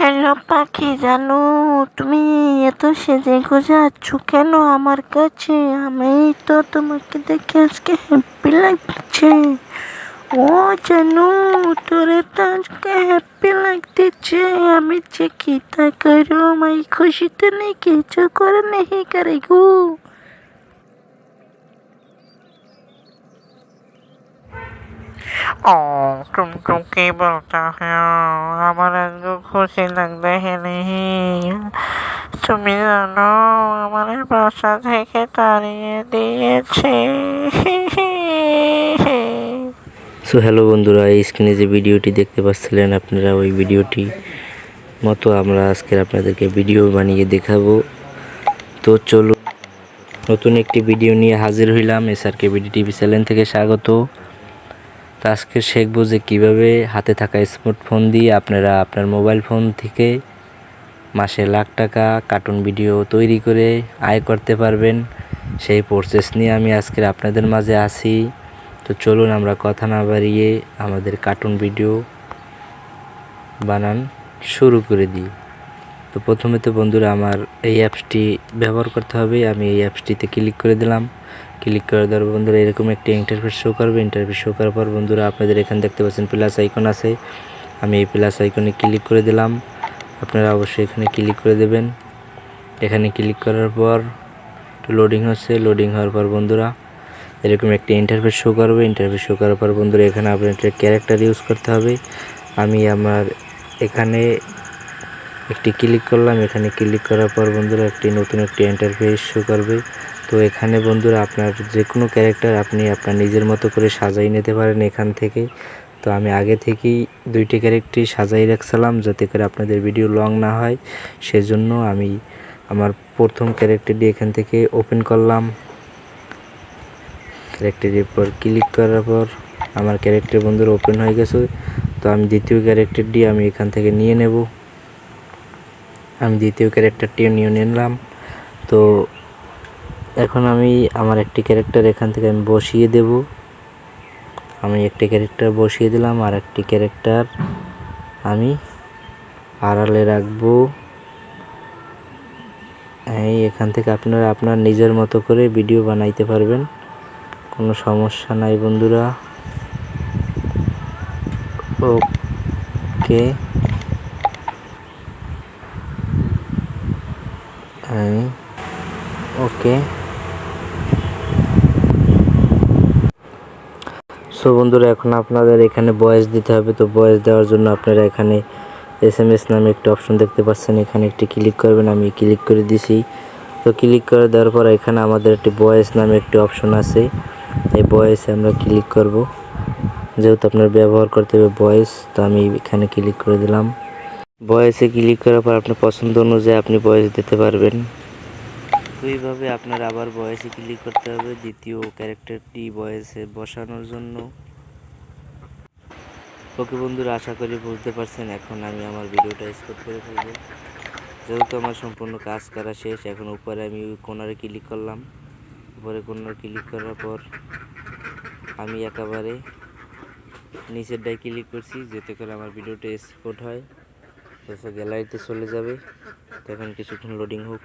Hello পাখি, জানো তুমি এত সেজে গুজে কেন আমার কাছে? আমি তো তোমাকে দেখে আজকে হ্যাপি লাগছে। ও জানো, তোরে তো আজকে হ্যাপি লাগতেছে। আমি যে কি তা করো মাই খুশিতে নেই, কিছু করে নেই, করে গো? ओ तुमको কি বলতে है আমার একটু খুশি লাগতে है नहीं তুমি জানো আমার বাসা থেকে তাড়িয়ে দিয়েছে সো হ্যালো বন্ধুরা এই স্ক্রিনে যে ভিডিওটি দেখতে পাচ্ছিলেন আপনারা ওই ভিডিওটি মতো আমরা আজকে আপনাদেরকে ভিডিও বানিয়ে দেখাবো তো চলো নতুন একটি ভিডিও নিয়ে হাজির হইলাম এসআরকে বিডি টিভি চ্যানেল থেকে স্বাগত তো আজকে শিখব যে কীভাবে হাতে থাকা স্মার্টফোন দিয়ে আপনারা আপনার মোবাইল ফোন থেকে মাসে লাখ টাকা কার্টুন ভিডিও তৈরি করে আয় করতে পারবেন। সেই প্রসেস নিয়ে আমি আজকের আপনাদের মাঝে আসি তো চলুন আমরা কথা না বাড়িয়ে আমাদের কার্টুন ভিডিও বানান শুরু করে দিই। তো প্রথমে তো বন্ধুরা আমার এই অ্যাপসটি ব্যবহার করতে হবে। আমি এই অ্যাপসটিতে ক্লিক করে দিলাম। ক্লিক করে দেওয়ার পর বন্ধুরা এরকম একটি ইন্টারফেস শো করবে। ইন্টারফেস শো করার পর বন্ধুরা আপনাদের এখানে দেখতে পাচ্ছেন প্লাস আইকন আছে। আমি এই প্লাস আইকনে ক্লিক করে দিলাম। আপনারা অবশ্যই এখানে ক্লিক করে দেবেন। এখানে ক্লিক করার পর লোডিং হচ্ছে। লোডিং হওয়ার পর বন্ধুরা এরকম একটি ইন্টারফেস শো করবে। ইন্টারফেস শো করার পর বন্ধুরা এখানে আপনার একটা ক্যারেক্টার ইউজ করতে হবে। আমি আমার এখানে একটি ক্লিক করলাম। এখানে ক্লিক করার পর বন্ধুরা একটি নতুন একটি ইন্টারফেস শো করবে। তো এখানে বন্ধুরা আপনার যে কোনো ক্যারেক্টার আপনি আপনার নিজের মতো করে সাজাই নিতে পারেন এখান থেকে। তো আমি আগে থেকেই দুইটি ক্যারেক্টারই সাজাই রাখছিলাম যাতে করে আপনাদের ভিডিও লং না হয়। সেজন্য আমি আমার প্রথম ক্যারেক্টারটি এখান থেকে ওপেন করলাম। ক্যারেক্টারের পর ক্লিক করার পর আমার ক্যারেক্টার বন্ধুরা ওপেন হয়ে গেছে। তো আমি দ্বিতীয় ক্যারেক্টারটি আমি এখান থেকে নিয়ে নেব। আমি দ্বিতীয় ক্যারেক্টারটিও নিয়ে নিলাম। তো এখন আমি আমার একটি ক্যারেক্টার এখান থেকে আমি বসিয়ে দেব। আমি একটি ক্যারেক্টার বসিয়ে দিলাম আর একটি ক্যারেক্টার আমি আড়ালে রাখব। এই, এখান থেকে আপনারা আপনার নিজের মতো করে ভিডিও বানাইতে পারবেন। কোনো সমস্যা নাই বন্ধুরা। ওকে। ওকে। সো বন্ধুরা, এখন আপনাদের এখানে বয়েস দিতে হবে। তো বয়েস দেওয়ার জন্য আপনারা এখানে এস এম এস নামে একটি অপশন দেখতে পাচ্ছেন। এখানে একটি ক্লিক করবেন, আমি ক্লিক করে দিছি। তো ক্লিক করে দেওয়ার পর এখানে আমাদের একটি বয়েস নামে একটি অপশন আছে। এই বয়েসে আমরা ক্লিক করব। যেহেতু আপনার ব্যবহার করতে হবে বয়েস তো আমি এখানে ক্লিক করে দিলাম। বয়েসে ক্লিক করার পর আপনার পছন্দ অনুযায়ী আপনি বয়েস দিতে পারবেন। তো এইভাবে আপনার আবার বয়সে ক্লিক করতে হবে দ্বিতীয় ক্যারেক্টারটি বয়েসে বসানোর জন্য। ওকে বন্ধুরা, আশা করি বুঝতে পারছেন, এখন আমি আমার ভিডিওটা স্পট করে ফেলব। যেহেতু আমার সম্পূর্ণ কাজ করা শেষ, এখন উপরে আমি কোনারে ক্লিক করলাম। উপরে কোনারে ক্লিক করার পর আমি একেবারে নিচের ডাই ক্লিক করছি, যেতে করে আমার ভিডিওটা স্পট হয়। তো গ্যালারিতে চলে যাবে। তো এখন কিছুক্ষণ লোডিং হোক।